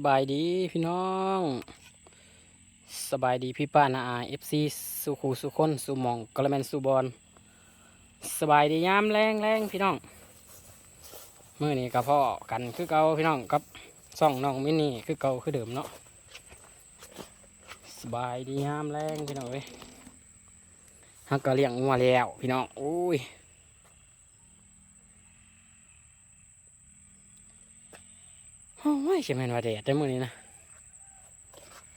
สบายดีพี่น้อง สบายดีพี่ป้านาอาเอฟซีสุขูสุคนสุมองกระแมนสุบอลสบายดียามแรงแรงพี่น้องเมื่อนี้กับพ่อกันคือเก่าพี่น้องกับซ่องน้องมินี่คือเก่าคือเดิมเนาะสบายดียามแรงพี่น้องเว้ยฮักก็เลี้ยงงัวแล้วพี่น้องโอ้ย โอ้ยจะแมนว่าแดดได้มือนี้นะ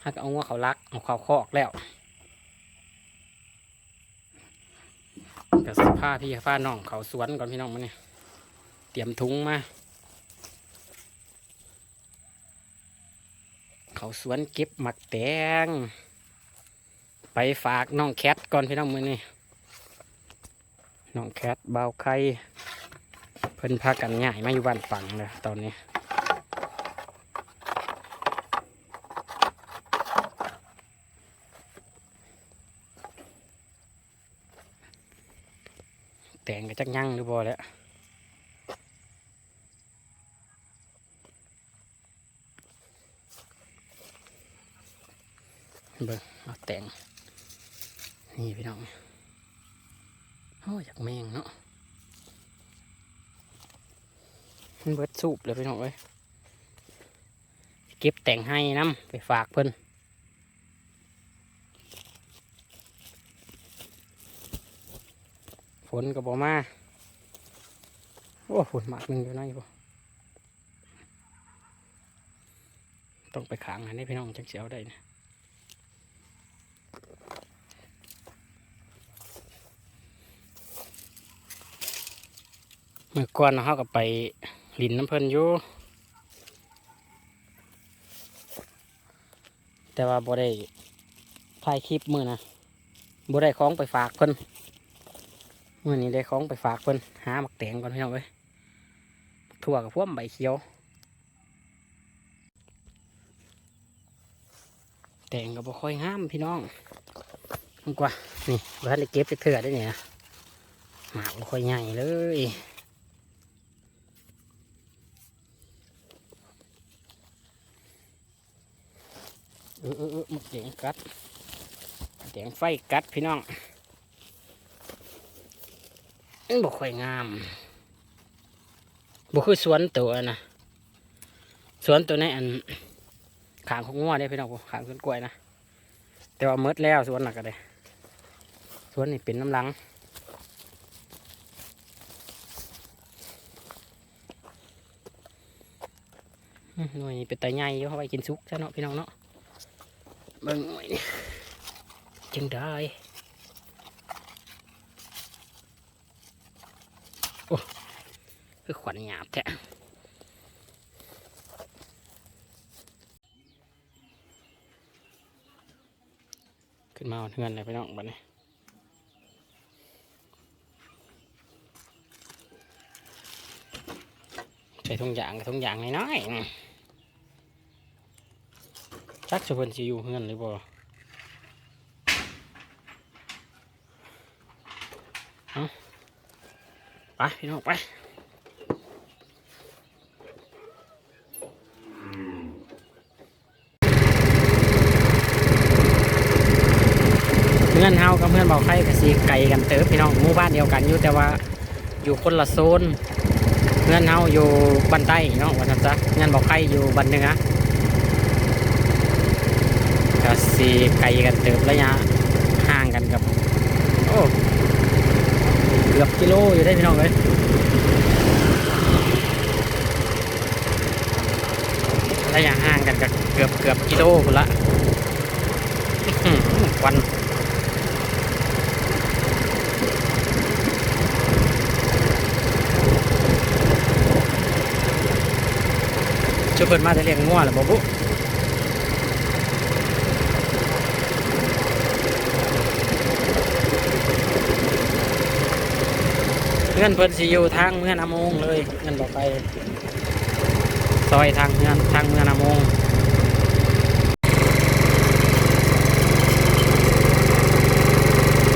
ฮักเอางัวเขาลักเอาเขาคอกแล้วกับผ้าพี่ผ้าน้องเขาสวนก่อนพี่น้องมาเนี่ยเตรียมถุงมา เขาสวนเก็บหมักแตง ไปฝากน้องแคทก่อนพี่น้องมือนี่น้องแคทเบาไข่เพิ่นพากันใหญ่มาอยู่บ้านฝังเลยตอนนี้ ต่งก็จักยั่งหรือบ่แล้วเบิ่งเอาแต่งนี่พี่น้องโอ้ยอยากแมงเนาะมันเบิดสูบเลยพี่น้องเอ้ยเก็บแต่งให้น้ำไปฝากเพิ่น ฝนก็บอมาโอ้ฝนมากหนึ่งอยู่ไหนบ่ต้องไปขังอันนี้พี่น้องจังเสียวได้นะเมื่อก่อนเขาก็ไปลินน้ำเพลินอยู่แต่ว่าบ่ได้ถ่ายคลิปมือนะบ่ได้ของไปฝากเพิ่น มื่อนี้ได้ของไปฝากเพิ่นหาหมักแตงก่อนพี่น้องเว้ยถั่วกับพวกใบเขียว แตงก็บ่ค่อยงามพี่น้องมันกว่านี่บ้านเลยเก็บจะเถื่อได้เนี่ยหมากบ่ค่อยใหญ่เลยเออเออเออหมักแตงกัดแตงไฟกัดพี่น้อง มันบ่ค่อยงามบ่คือสวนตัวนะสวนตัวในอันขางของงัวได้พี่น้องขางสวนกล้วยนะแต่ว่าเมดแล้วสวนหนักก็ได้สวนนี่เป็นน้ำลังหน่วยเป็นตาใหญ่อยู่เขาไปกินซุกซะเนาะพี่น้องเนาะเบิ่งหน่วยนี่จึงได้ คือขวัญหยาบแท้ขึ้นมาเอาเทือนเลยไปน้องบัดนี้ใส่ทุงยางกับทุงยางน้อยๆจักสุเพิ่นสิอยู่เฮือนหรือบ่เอาไปพี่น้องไป อนเฮากับเพื่อนเบาไข่กับสีไก่กันเติบพี่น้องหมู่บ้านเดียวกันอยู่แต่ว่าอยู่คนละโซนเพื่อนเฮาอยู่บ้านใต้เนาะว่าซั่นซะเพื่อนเบาไข่อยู่บ้านเหนือก็สีไก่กันเติบระยะห่างกันกับโอ้เกือบกิโลอยู่ได้พี่น้องเลยระยะห่างกันกับเกือบเกือบกิโลพุ่นละควัน ช่วยเปิดมาจะเลี้ยงงัวหรือบ่บุเพื่อนเพิ่นสิอยู่ทางเมืองอาโมงเลยเงินบอกไปซอยทางเมืองทางเมืองอาโมง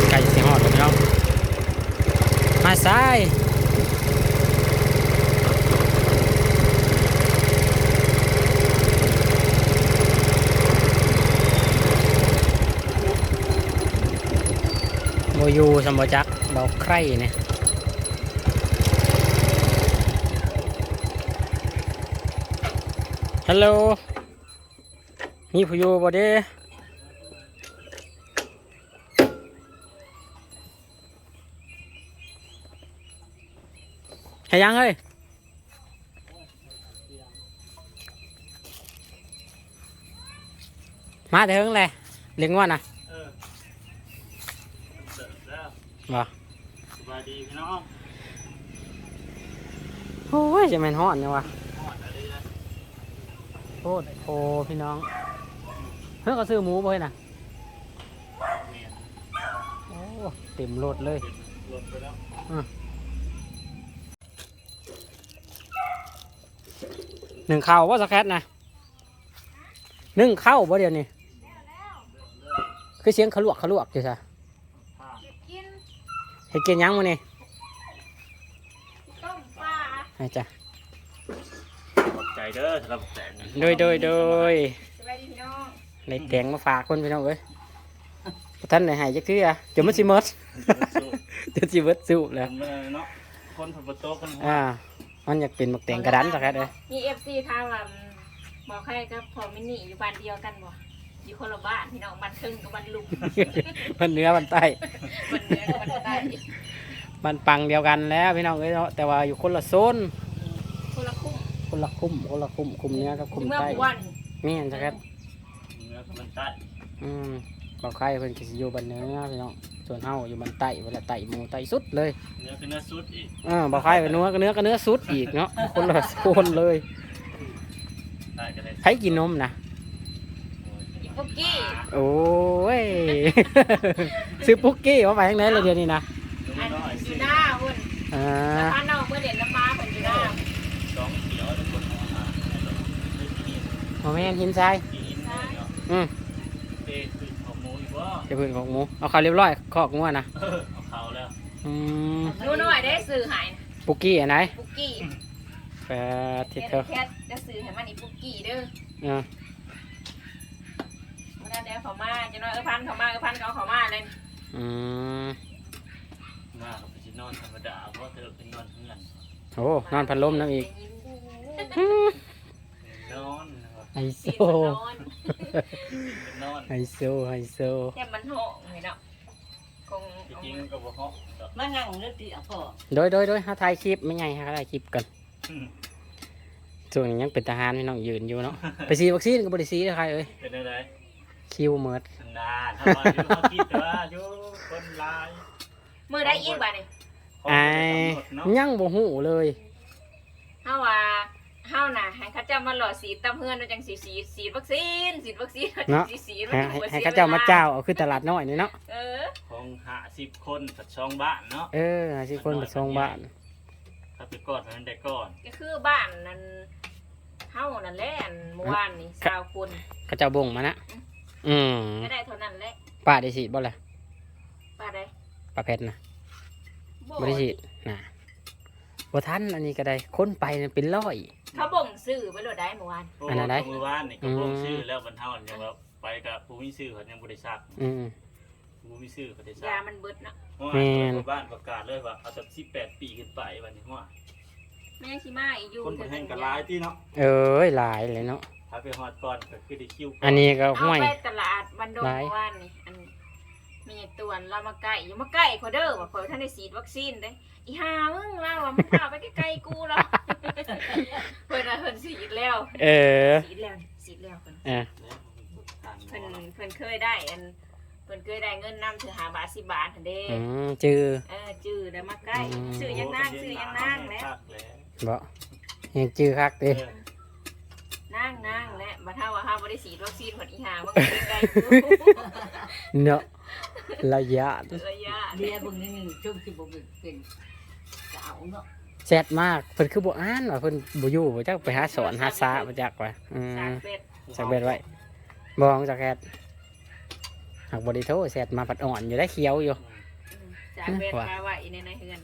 ไก่สิหอดเลยเนาะมาซ้าย อยู่สมบจักเบาใครเนี่ยฮัลโหลมีผู้อยู่บ่เด้ให้ยังเฮ้ยมาถึงเลยเลี้ยงว่านะ วบ่สบายดีพี่น้องโอ้ยจะแม่นฮ้อนเนี่ยวะหอดอะไรนะโคตรโพพี่น้องเฮ้ยก็ซื้อหมูบ่เฮ้ยนะเมียนโอ้เต็มรถเลยหลดไปแล้วหนึ่งข้าวว่าสแคทนะหนึ่งข้าวบ่เดี๋ยวนี้คือเสียงขลวกขลวกอยู่ซะผ้ากิน ให้กินหยังมื้อนี้ต้มปลาให้จ้ะขอบใจเด้อสำหรับแสงโดยโดยโดยสบายดีพี่น้องในแกงมาฝากคนพี่น้องเอ้ยบ่ท่านได้ให้จักเทื่อจนมันสิหมดสู้จนสิเบิดสุบๆแล้วทำไม่ได้เนาะคนผัดประตูกันหัวอ่า มันอยากเป็นหมักแตงกระดันสแคทเอ้ยมีเอฟซีถามว่าบอกใครกับพอมินี่อยู่บ้านเดียวกันบ่ อยู่คนละบ้านพี่น้องบ้านครึ่งกับบ้านลุงมันเหนื้อมันใต้บ้านเหนือกับบ้านใต้มันปังเดียวกันแล้วพี่น้องเอ้ยเนาะแต่ว่าอยู่คนละโซน คนละคุ้มคนละคุ้มคนละคุ้มคุ้มเหนื้อกับคุ้มเมื่อใต้ผู้วันนี่เห็นสแคทเนื้อกับมันใต้อืมบอกใครเพิ่นก็สิอยู่บ้านเหนือพี่น้องส่วนเฮาอยู่บ้านใต้เวลาใต้หมู่ใต้สุดเลยเนื้อคือเนื้อซุดอีกเออบอกใครเป็นเนื้อก็เนื้อก็เนื้อสุดอีกเนาะคนละโซนเลยใต้กันเลยใครกินนมนะอี ปุกกี้โอ้ย ซื้อปุ๊กกี้มาไปทางไหนเลยเดี๋ยวนี้นะอันน้อยอสิยู่หน้าหุ่นอ่าแล้วพาน้องเมื่อเด่นน้ำม้าเพิ่นอยู่หน้าสองเขียวทุกคนเอามาให้เราได้กินโมแม่นหินทรายกินได้เนาะอืมเต้คือของหมูอีกว่าจะพื้นของหมูเอาเขาเรียบร้อยคอกงัวนะเออเอาเขาแล้วอืมหนูน้อยได้สื่อใหายปุ๊กกี้อันไหนปุกกี้แปดทิศแคเธอทแคทจะสื่อให้มันอีปุกกี้เด้อเออ เมื่อนั้นเดี๋ยวเขามาจะน้อยเออพันเขามาเออพันเขาเขามาเลยอืมมากับไปนอนธรรมดาเพราะเธอเป็นนอนเพื่อนโอ้นอนพัดลมน้ำอีกนอนนะครับไฮโซสีมันนอนเป็นนอนไฮโซไฮโซแค่มันโหงเลยเนาะคงจริงๆก็บ่เหาะดอกมานั่งเลือดตีอะพ่อโดยโดยโดยหาถ่ายคลิปไม่ไงหาถ่ายคลิปกันอืมส่วนนี้ยังเป็นทหารพี่น้องยืนอยู่เนาะไปซีวัคซีนก็บริซีเลยใครเอ้ยเป็นอะไร คิวเมิดนานทำมาอยู่เขาคิดว่าอยู่คนลายมือได้อีกบ่เนี่ยเขาไอ้บ่ได้กำหนดเนาะยังบ่หูเลย เฮาว่าเฮาน่ะให้เขาเจ้ามาหล่อสีตำเฮือนว่าจังสีสีสีดวัคซีนสีดวัคซีนเนาะ สีสีให้ให้ให้เข้าเจ้ามาเจ้าเอาขึ้นตลาดน้อยนี่เนาะเออของหาสิบคนสัดช่องบ้านเนาะเออหาสิคนไปส่งบ้านถ้าไปก่อนเท่านั้นได้ก่อนก็คือบ้านนั้นเฮานั่นแหละอันเมื่อวานนี่ชาวคนเขาเจ้าบ่งมานะ อืมก็ได้เท่านั้นแหละป้าได้ฉีดบ่ล่ะป้าได้ป้าเพชรนะบ่ได้ฉีดน่ะบ่ทันอันนี้ก็ได้คนไปน่ะเป็นร้อย เขาบ่งซื้อไปโลดได้เมื่อวานอันนั้นได้ มือวานนี่ก็อืมลงชื่อแล้วบรรเทาอย่างว่าไปกับผู้มีชื่อเขายังบริษัทอืม ผู้มีชื่อเขาได้ทยาราบมันเบิดเนาะเพราะว่าแม่นชาวบ้านประกาศเลยว่าเอาจากสิบแปดปีขึ้นไปวันนี้ว่าไม่ยังสิมาอีกอยู่คนไปแห่งกันร้ายที่เนาะเอ้ยหลายเลยเนาะ ถ้าไปฮอดก่อนก็คือได้คิวก่อันนี้ก็เอาห้วยไปตลาดบันดงหลายเมื่อวานนี่อันมีตัวนเรามาใกล้อยู่มาใกล้ขอเด้อว่าขอท่านได้ฉีดวัคซีนเด้อีห่ามึงเราอะมึงเข้าไปใกล้ๆกูแล้ว เพิ่นน่ะเพิ่นฉีดแล้วเออฉีดแล้วฉีดแล้วเพิ่นเออทางหมเพิ่นอเนาะเพิ่นเคยได้อันเพิ่นเคยได้เงินนำถือหาบาทสิบบาทหั่นเด้อืมจือ เออจื้อแล้วมาใกล้อืมซื้อยังนั่งซื้อยังนั่งแล้วคักแล้วบ่ยังจือคักเด้ เออ นั่งนั่งแล้วบัดเฮาว่าเฮาบ่ ได้ฉีดวัคซีนเพิ่นอีห่ามึงใกล้ๆกูเนาะระยะระยะเบียร์บางนิดหนึ่งช่วงที่ผมเป็นสาวเนาะแซดมากเพิ่นคือบ่อ่านว่าเพิ่นบ่อยู่บ่จักไปหาสอนหาซาบ่จักว่าอืสากมเป็ดจักเบ็ดไว้บ่ของจักแคทหักบ่ได้โทรแซดมาปัดอ่อนอยู่ได้เขียวอยู่อืมสากเป็ดว่ะมาไว้ในในเฮือน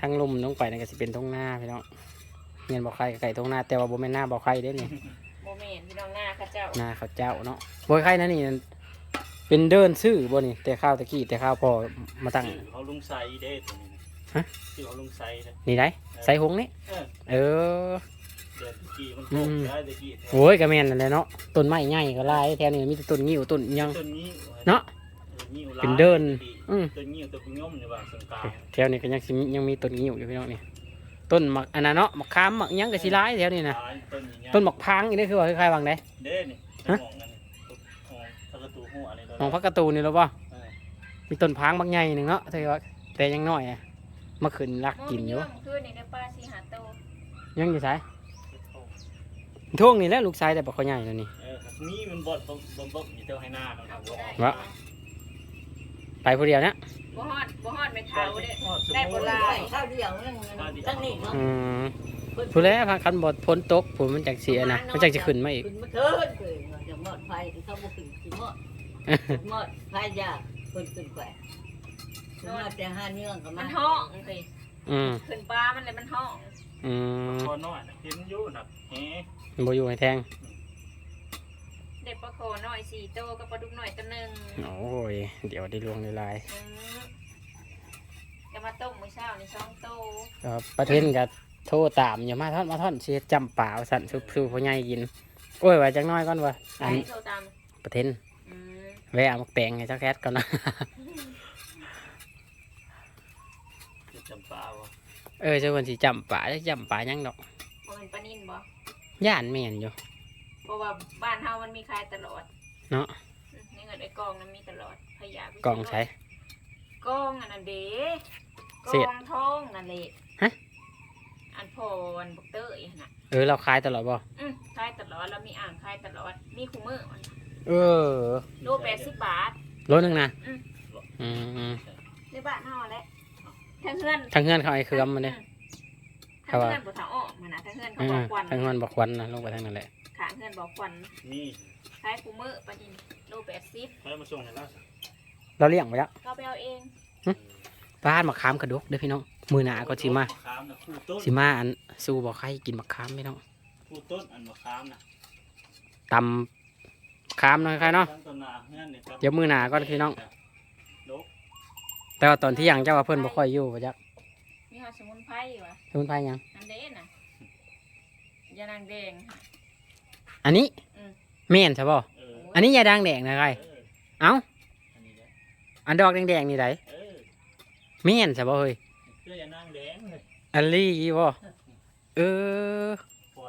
ทั้งลุ่มลงไปนั่นก็สิเป็นทุ่งนาพี่น้องเงินบ่ใครไก่ทุ่งนาแต่ว่าบ่แม่นหน้าบ่ใครเด้นี่ โมเมนต์พี่น้องหน้าเข้าเจ้านาเขาเจ้าเนาะบ่ใครนั่นนี่เป็นเดินซื้อบ่นี่แต่ข้าวตะกี้แต่ข้าวพอมาตั้งชื่อเขาลุงไซเด้ตัวนี้นะฮะชื่อเขาลุงไซเด้นี่ได้ใส่หงนี่เออเออเดือนตะกี้มันอืโตมได้ตะกี้โอ้ยก็แม่นนั่นแหละเนาะต้นไม้ใหญ่ก็หลายแถวนี้มีแต่ต้นงิ้วต้นหยังต้นนี้เนาะอองิ้วหลายเป็นเดินอืมต้นนี้ตัวพุ่งย่อมในบ้านสงกรารแถวนี้ก็ยังสิมียังมีต้นงิ้วอยู่พี่น้องนี่ ต้นหมักอันนั้นเนาะหมักขามหมักหยังก็สิหลายแถวนี้นะต้นนี้ต้นหมักพร้างนี่นี่คือว่าคล้ายๆวางได้เด้นี่ฮะมองกันมองทะกระตูหัวนี่ของพักการะตูนนี่หรอป่ะเออมีต้นพร้างบักใหญ่หนึ่งเนาะแต่ว่าแต่ยังน้อยอะมาขึ้นรักกินอยู่คืนนี่ได้ปลาสีหาโตยังอยู่ไสท่วงนี่แหละลูกชายแต่บ่เขาใหญ่แล้วนี่ เออนี่มันบดบ่บ่บ่มีเท่าให้หน้าครับครับบ่วะ ไปผู้เดียวนะ บ่ฮอดบ่ฮอดไม่เท่าเด้ได้ได้โบโบราราณณข้าวเดียวนั่นตั้งนี่เนาะอืมผู้แล้วพาคันบดพ้นตกผมมันจักเสียนะมันจักจะขึ้นมาอีกขึ้นมาเถิดเลยจะหมดไฟเขาบ่ขึ้นสิหมดหมดไฟยากขึ้นขึ้นไปมาแต่ห้าเนื่องก็มัมานห้องสิอืมขึ้นปลามันเลยมันห้องอืมพอน้อยน่ะเห็นอยู่น่ะแหบ่อยู่ให้แทง ได้ปลาโคน้อยสี่โตกับปลาดุกน้อยตัวหนึงโอ้ย เดี๋ยวได้ลวงได้ลายอืมจะมาต้มมื้อเช้านี่สองโตก็ประเทศก็โทรตามอย่ามาท่อนมาท่อนเสียจำป่าว่าสั่นซุปสู้พ่อใหญ่กิน โอ้ยว่าจักหน้อยก่อนว่าอันใส่โทรตามประเทศอืมแวะเอามักแตงให้เจ้าแคทก่อนนะ จะจำปาบ่เออเจ้าคนสิจำป่าจะจำป่ายังดอกบ่เป็นปลานิ่นบ่ย่านแม่นอยู่เพ ราะว่าบ้านเฮามันมีขายตลอดเนาะอืมในเงินไอ้กองนั้นมีตลอดพยากล่องใช้กองอันนั้นเด้กเสียองทองนั่นแหละฮะอันพออันบักเตอร์อีหั่นน่ะเออเราขายตลอดบ่อืมขายตลอดแล้วมีอ่างขายตลอดมีคู่มือมันเออโลแปดสิบบาทโลนึงนะอืมอืมในบ้านเฮาแหละทั้งเฮือนทางเงื่อนเขาไอ้เครือมมันเนี่ยทั้งเฮือนบ่ทางออกมันน่ะทั้งเฮือนเขาอืบอมกควันทางเงื่อนบอกควันนะลงไปทางนั้นแหละขางเฮือนบอกควันนี่ขายคู่มือปะดินโลแปดสิบให้มาส่งให้เราสิเราเลี้ยงไปแล้วก็ไปเอาเองบ้านมะขามกระดกเด้อพี่น้องมือหนาก็สิมาขามน่ะคู่ต้นสิมาอันสู้บอกใครกินมะขามพี่น้องคู่ต้นอันมะขามน่ะตำขามหน่อยใครเนาะทั้งต้นหน้าเฮือนนี่ครับเดี๋ยวมือหนาก่อนพี่น้องดกแต่ว่าตอนที่ยังเจ้าว่าเพิ่นบ่ค่อยอยู่ปะจักมีหอดสมุนไพรวะสมุนไพรหยังอันเด้น่ะยานางแดง อันนี้อืมแม่นใช่บ่เอออันนี้ยาด่างแดงนะใครเออเอ้าอันนี้แหละอันดอกแดงๆนี่ไดเออแม่นใช่บ่เฮ้ยเพื่ออย่านางแดงเลยอันลี่บ่เออ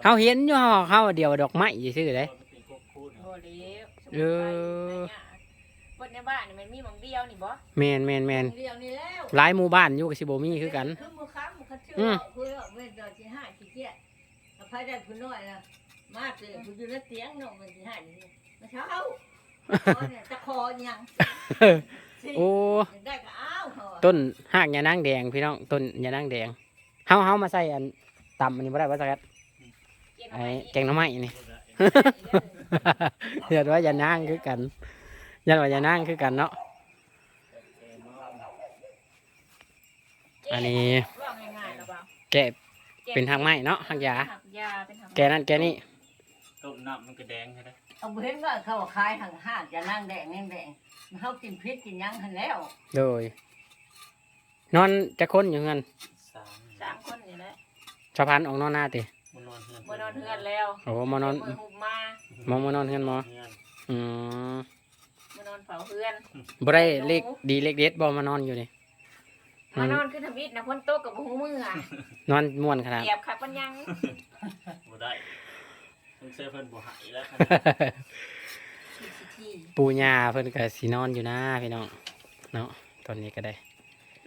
เฮาเห็นอยู่เฮาเฮาเดียวดอกไม้ซื่อๆเด้พอมันเป็นพวกคู่โอ้เนาะเลี้ยวสมุนเอไพรอหลายอย่างบนในบ้านนี่มันมีหมองเดียวนี่บ่แม่นแม่นแม่นเดียวนี่แล้วหลายหมู่บ้านอยู่ก็สิบ่มีคือกันคือบ่ค้ำบ่คัดชื่ออืมเพื่อเว้นดอกที่ห้าที่เกียอภัยได้ผู้น้อยนะ มาเจอผู้อยู่ในเตียงเนาะมันที่ห้านี่มาเช้าเอาเนี่ยตะคอยังโอ้ ได้ก็อ้าวเหรอต้นหากยานางแดงพี่น้องต้นยานางแดงเฮาเฮามาใส่อันตำอันนี้บ่ได้บ่สักกัดเกี่ยวไอ้กับแกงหน่อไม้นี่บ่ได้เรียกว่ายานางคือกันยันว่ายานางคือกันเนาะอันนี้ว่าง่ายๆหรือเปล่าแกะเป็นทางไม้เนาะทางยาหักยาเป็นทางแกนั่นแกนี่ ต้มน้ำมันก็แดงใช่ไหมเอาเห็นว่าเขาขายห่างห้างจะนั่งแดงนี่แดงเขากินพริษกินหยังหันแล้วโดย นอนจะค้นอยู่เงินสามสามคนนี่แหละชาวพันออกนอนหน้าติมันนอนเฮือนมานอนเฮือนแล้วโอ้มานอนมือหุบมาหมอมานอนเฮือนหมอเฮือนอืมมานอนเฝ้าเฮือนบ่ได้เลขดีเลขเด็ดบ่มานอนอยู่นี่มานอนคือทวิตนะพ้นโต๊ะกับหูมืออะนอนม่วนขนาดเหยียบขัดปัญญังบ่ได้ ต้องเซฟเพิ่นบ่หายแล้วครับทีทีทีปู่ย่าเพิ่นก็สินอนอยู่นะพี่น้องเนาะตอนนี้ก็ได้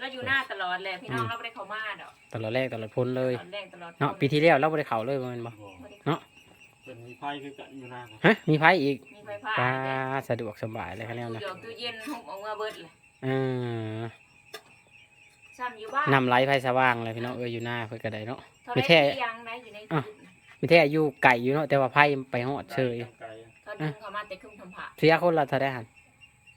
เราอยู่หน้าตลอดแหละพี่น้องเราไม่ได้เข้ามาดอกตลอดแรกตลอดพ้นเลยตอนแรกตลอดเนาะปีที่แล้วเราบ่ได้เข้าเลยบ่แม่นบ่บ่ได้เนาะเป็นมีไพ่คือกันอยู่นะครับฮะมีไผอีกมีไฟฟ้าปลาเนี่ยสะดวกสบายเลยครับแล้วตู้นะหยอกตู้เย็นหุบออกมาเบิดเลยเออซ้ำอยู่บ้านนำไลฟ์ไฟสว่างเลยพี่น้องเอออยู่หน้าเพื่อก็ได้เนาะเท่าไม่ไรแท้ที่ยังนะอยู่ในอะตู้ มีแท้อยู่ไก่อยู่เนาะแต่ว่าไพ่ไปหอดเชยไก่เขาดึงเข้ามาแต่ครึ่งทำผักเสียคนละเท่าได้หัน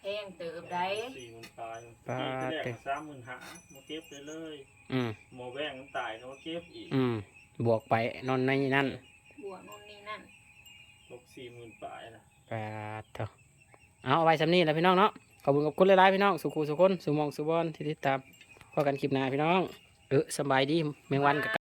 แพงเติบได้สี่หมื่นปลายปลาปีที่แรเต็กมสามหมื่นห้ามาเก็บไปเลยอืมหมอแว่งมันตายเขามาเก็บอีกอืมบวกไปนอนในนั่นบวกนู่นนี่นั่นลบสี่หมื่นปลายนะปลาเถอะเอาเอาไว้สำนี้แหล้วพี่น้องเนาะขอบคุณกับคุณหลายๆพี่น้องสุขุสุคนสุหมองสุบอนที่ติดตามพอกันคลิปหน้าพี่น้องเออสำบายดีแมงวันกับ